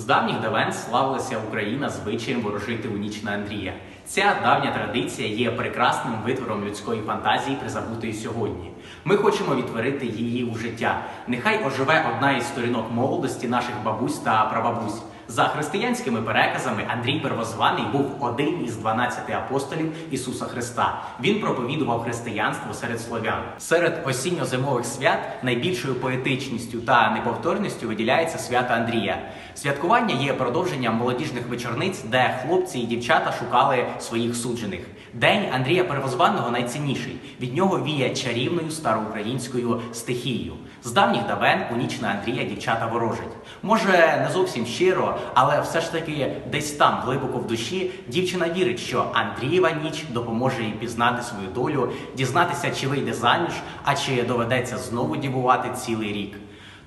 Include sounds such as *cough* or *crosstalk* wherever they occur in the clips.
З давніх давен славилася Україна звичаєм ворожити у ніч на Андрія. Ця давня традиція є прекрасним витвором людської фантазії, призабутої сьогодні. Ми хочемо відтворити її у життя. Нехай оживе одна із сторінок молодості наших бабусь та прабабусь. За християнськими переказами Андрій Первозваний був один із 12 апостолів Ісуса Христа. Він проповідував християнство серед слов'ян. Серед осінньо-зимових свят найбільшою поетичністю та неповторністю виділяється свято Андрія. Святкування є продовженням молодіжних вечорниць, де хлопці і дівчата шукали своїх суджених. День Андрія Первозваного найцінніший. Від нього віє чарівною староукраїнською стихією. З давніх давен у ніч на Андрія дівчата ворожать. Може, не зовсім щиро, але все ж таки десь там, глибоко в душі, дівчина вірить, що Андрієва ніч допоможе їй пізнати свою долю, дізнатися, чи вийде заміж, а чи доведеться знову дівувати цілий рік.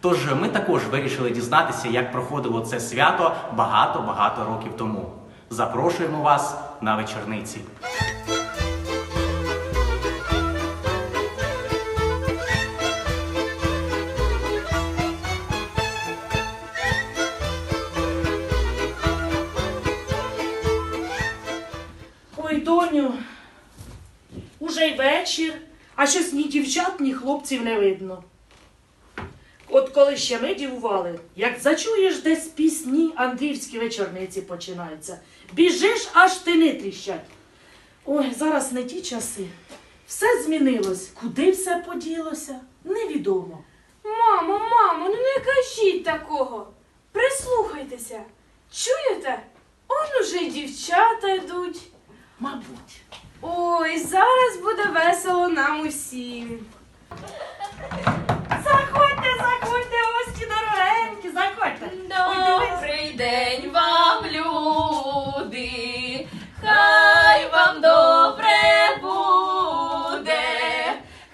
Тож ми також вирішили дізнатися, як проходило це свято багато-багато років тому. Запрошуємо вас на вечорниці. Ой, доню, уже й вечір, а щось ні дівчат, ні хлопців не видно. От коли ще ми дівували, як зачуєш десь пісні, андріївські вечорниці починаються. Біжиш, аж тини тріщать. Ой, зараз не ті часи. Все змінилось. Куди все поділося? Невідомо. Мамо, мамо, ну не кажіть такого. Прислухайтеся. Чуєте? Он уже й дівчата йдуть. Мабуть. Ой, зараз буде весело нам усім. Заходьте, заходьте, гості дорогенькі, заходьте. Добрий день вам, люди, хай вам добре буде,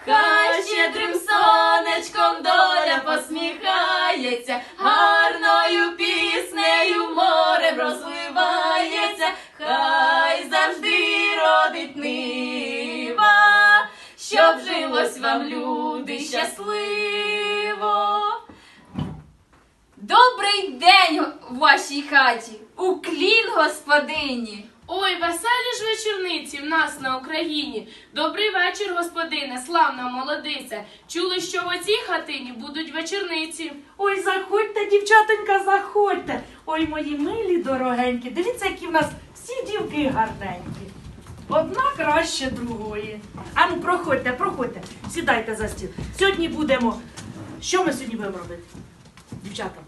хай щедрим сонечком доля посміхається, гарною піснею морем розливається, хай завжди родить нива, щоб жилось вам, люди, щасливо. Добрий день в вашій хаті, уклін господині. Ой, веселі ж вечорниці в нас на Україні. Добрий вечір, господине, славна молодиця. Чули, що в оцій хатині будуть вечорниці. Ой, заходьте, дівчатонька, заходьте. Ой, мої милі дорогенькі. Дивіться, які в нас всі дівки гарненькі. Одна краще другої. Ану, проходьте, проходьте, сідайте за стіл. Сьогодні будемо. Що ми сьогодні будемо робити? Дівчата,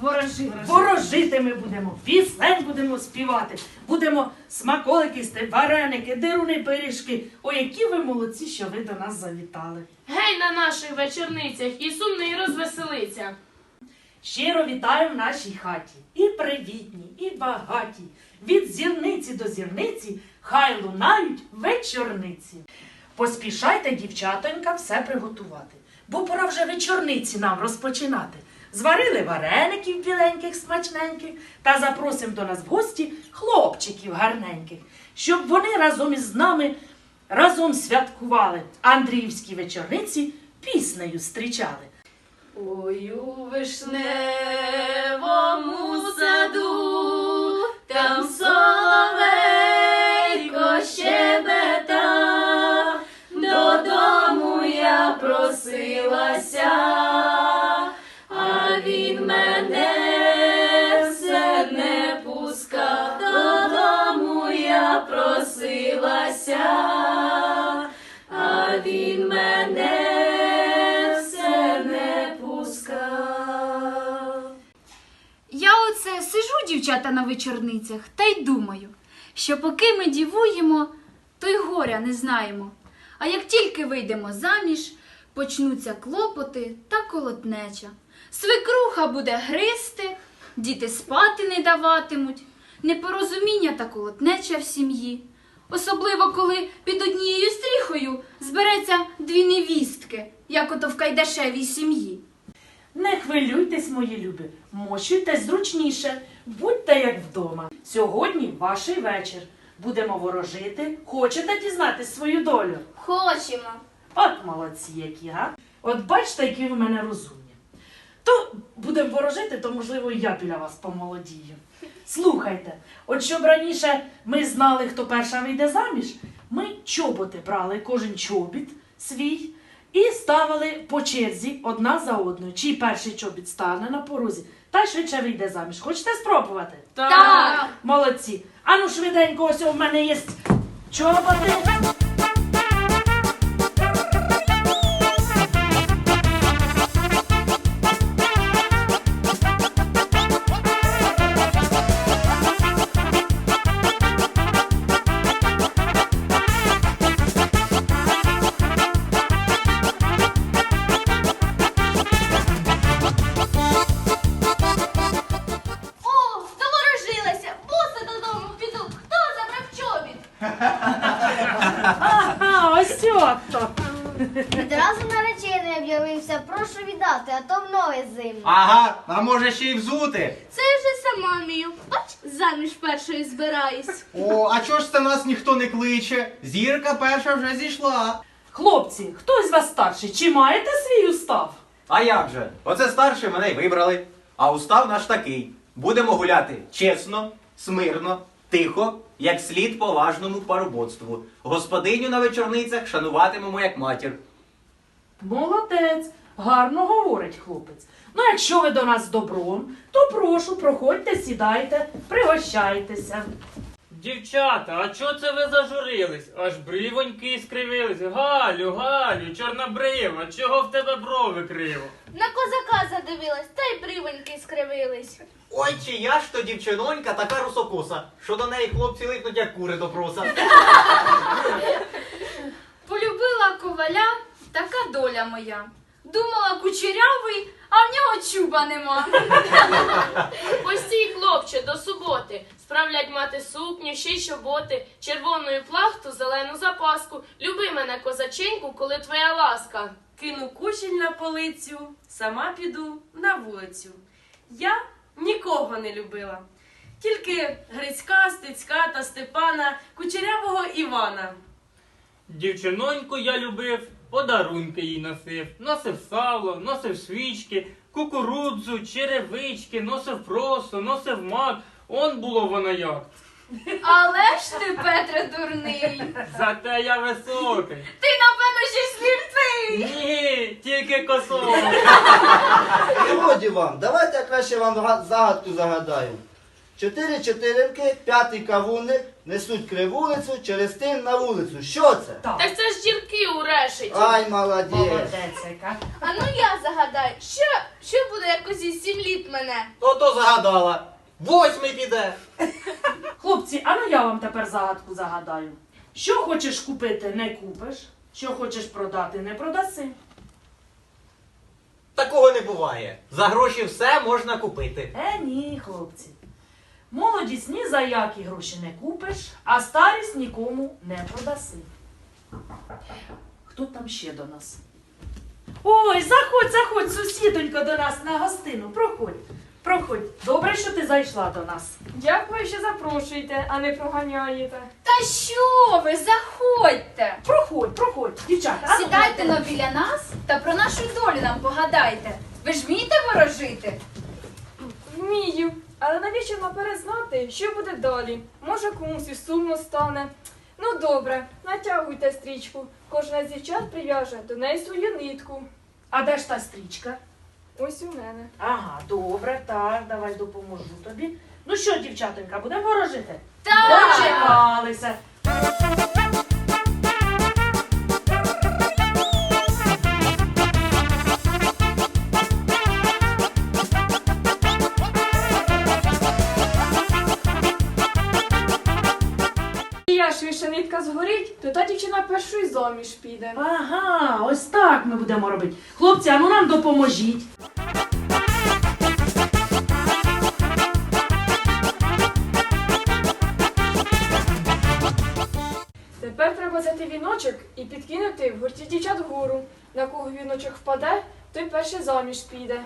Ворожи. ворожити ми будемо, пісень будемо співати, будемо смаколики вареники, дируни, пиріжки. Ой, які ви молодці, що ви до нас завітали. Гей на наших вечорницях і сумний розвеселиться. Щиро вітаю в нашій хаті. І привітні, і багаті. Від зірниці до зірниці хай лунають вечорниці. Поспішайте, дівчатонька, все приготувати, бо пора вже вечорниці нам розпочинати. Зварили вареників біленьких, смачненьких та запросимо до нас в гості хлопчиків гарненьких, щоб вони разом із нами разом святкували Андріївські вечорниці піснею зустрічали. Ой, у вишневому саду, там соловейко щебета, додому я просилася, дівчата, на вечорницях, та й думаю, що поки ми дівуємо, то й горя не знаємо. А як тільки вийдемо заміж, почнуться клопоти та колотнеча. Свекруха буде гристи, діти спати не даватимуть, непорозуміння та колотнеча в сім'ї. Особливо, коли під однією стріхою збереться дві невістки, як ото в кайдашевій сім'ї. Не хвилюйтесь, мої любі, мощуйтесь зручніше, будьте як вдома. Сьогодні ваш вечір. Будемо ворожити. Хочете дізнатись свою долю? Хочемо. От молодці які, га? От бачите, які ви мене розумні. То будемо ворожити, то можливо і я біля вас помолодію. Слухайте, от щоб раніше ми знали, хто перша вийде заміж, ми чоботи брали, кожен чобіт свій, і ставили по черзі одна за одною. Чий перший чобіт стане на порозі, та й швидше вийде заміж. Хочете спробувати? Так. Молодці. Ану швиденько, ось у мене є чоботи. Прошу а то в ноги зимні. Ага, а може ще й взути? Це я вже сама вмію. Бач, заміж першою збираюсь. О, а чого ж це нас ніхто не кличе? Зірка перша вже зійшла. Хлопці, хто з вас старший? Чи маєте свій устав? А як же? Оце старші мене й вибрали. А устав наш такий. Будемо гуляти чесно, смирно, тихо, як слід поважному парубоцтву. Господиню на вечорницях шануватимемо як матір. Молодець, гарно говорить хлопець. Ну, якщо ви до нас з добром, то прошу, проходьте, сідайте, пригощайтеся. Дівчата, а чого це ви зажурились? Аж брівоньки скривились. Галю, Галю, чорнобрива, чого в тебе брови криво? На козака задивилась, та й брівоньки скривились. Ой, чия ж то дівчинонька така русокоса, що до неї хлопці липнуть, як кури до проса. Полюбила коваля, така доля моя. Думала кучерявий, а в нього чуба нема. *laughs* Постій, хлопче, до суботи. Справлять мати сукню, ще й чоботи, червону плахту, зелену запаску. Люби мене, козаченьку, коли твоя ласка. Кину кушель на полицю, сама піду на вулицю. Я нікого не любила. Тільки Грицька, Стецька та Степана, кучерявого Івана. Дівчиноньку я любив, подарунки їй носив. Носив сало, носив свічки, кукурудзу, черевички, носив просо, носив мак. Он було воно як. Але ж ти, Петре, дурний. Зате я високий. Ти, напевно, ще сліпий. Ні, тільки косово. Годі вам, давайте я краще вам га- загадку загадаю. Чотири чотиринки, п'ятий кавуник несуть кривулицю через тин на вулицю. Що це? Так, Так це ж дірки у решеті. Ай, молодець. молодець, яка. А ну я загадаю, що, що буде як узі сім літ мене? Ото загадала. Восьмий піде. Хлопці, а ну я вам тепер загадку загадаю. Що хочеш купити, не купиш. Що хочеш продати, не продаси. Такого не буває. За гроші все можна купити. Е, ні, хлопці. Молодість ні за які гроші не купиш, а старість нікому не продаси. Хто там ще до нас? Ой, заходь, заходь, сусідонька до нас на гостину. Проходь, проходь. Добре, що ти зайшла до нас. Дякую, що запрошуєте, а не проганяєте. Та що ви, заходьте. Проходь, проходь, дівчата. а ну, Сідайте но біля нас та про нашу долю нам погадайте. Ви ж вмієте ворожити? Вмію. Але навіщо наперед знати, що буде далі? Може комусь і сумно стане. Ну добре, натягуйте стрічку. Кожна з дівчат прив'яже до неї свою нитку. А де ж та стрічка? Ось у мене. Ага, добре, так, давай допоможу тобі. Ну що, дівчатонька, будемо ворожити? Так. Дочекалися. То та дівчина першою заміж піде. Ага, ось так ми будемо робити. Хлопці, а ну нам допоможіть. Тепер треба взяти віночок і підкинути в гурті дівчат вгору. На кого віночок впаде, той перший заміж піде.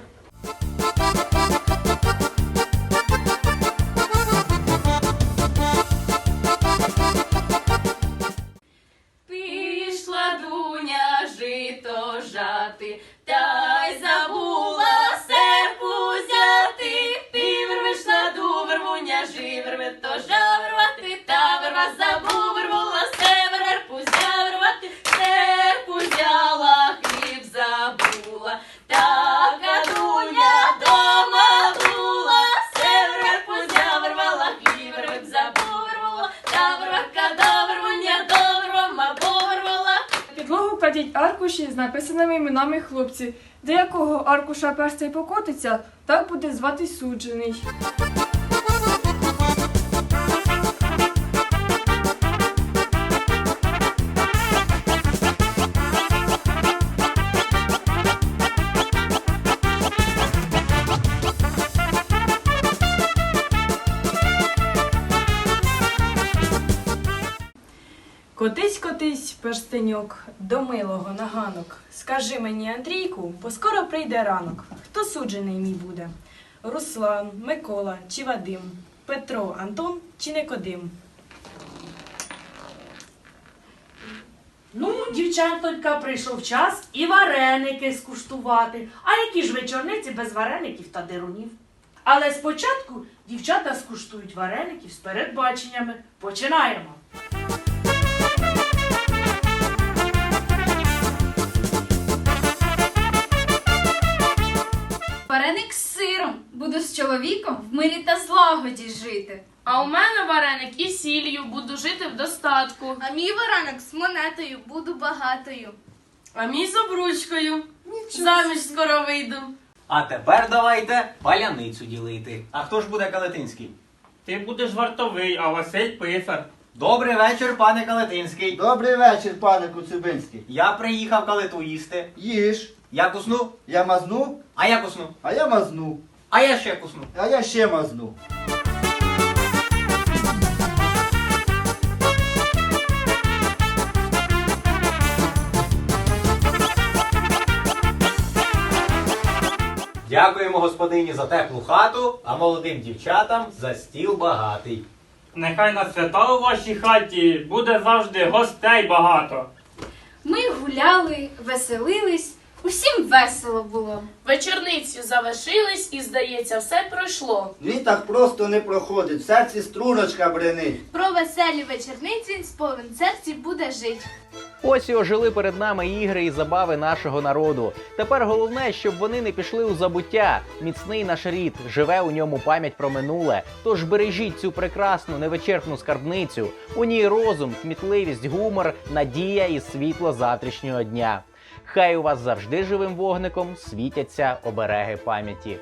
Аркуші з написаними іменами хлопців. деякого аркуша перстей покотиться, так буде звати суджений. Перстеньок, до милого на ганок. Скажи мені, Андрійку, бо скоро прийде ранок. Хто суджений мій буде? Руслан, Микола чи Вадим? Петро, Антон чи Никодим? Ну, дівчатонька, прийшов час і вареники скуштувати. А які ж вечорниці без вареників та дирунів? Але спочатку дівчата скуштують вареників з передбаченнями. Починаємо. Буду з чоловіком в мирі та злагоді жити. А у мене вареник із сіллю, буду жити в достатку. А мій вареник з монетою, буду багатою. А мій з обручкою. Заміж скоро вийду. А тепер давайте паляницю ділити. А хто ж буде Калетинський? Ти будеш вартовий, а Василь писар. Добрий вечір, пане Калетинський. Добрий вечір, пане Куцюбинський. Я приїхав калиту їсти. Їж. Я кусну, Я мазну, а я кусну, а я мазну, а я ще кусну. а я ще мазну. Дякуємо господині за теплу хату, а молодим дівчатам за стіл багатий. Нехай на свята у вашій хаті буде завжди гостей багато. Ми гуляли, веселились, усім весело було. Вечорниці завершились і, здається, все пройшло. Він так просто не проходить, в серці струночка бренить. Про веселі вечорниці сповен серці буде жить. Ось і ожили перед нами ігри і забави нашого народу. Тепер головне, щоб вони не пішли у забуття. Міцний наш рід, живе у ньому пам'ять про минуле. Тож бережіть цю прекрасну невичерпну скарбницю. У ній розум, кмітливість, гумор, надія і світло завтрашнього дня. Хай у вас завжди живим вогником світяться обереги пам'яті.